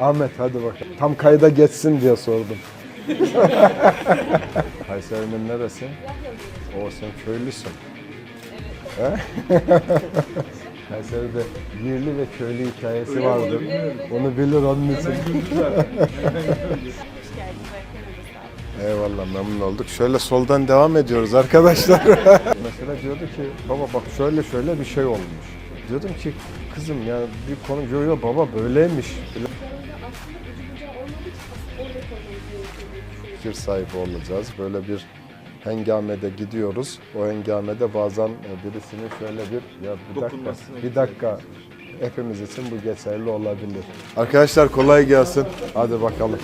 Ahmet hadi bakalım. Tam kayda geçsin diye sordum. Kayseri'nin neresi? O sen köylüsün. He? Kayseri'de yerli ve köylü hikayesi vardır. Onu bilir onun için. Eyvallah memnun olduk. Şöyle soldan devam ediyoruz arkadaşlar. Mesela diyordu ki baba bak şöyle şöyle bir şey olmuş. Diyordum ki kızım ya bir konu yo yo baba böyleymiş. Fikir sahibi olacağız. Böyle bir hengamede gidiyoruz. O hengamede bazen e, birisinin şöyle bir ya bir dakika bir dakika hepimiz için bu geçerli olabilir. Arkadaşlar kolay gelsin. Hadi bakalım.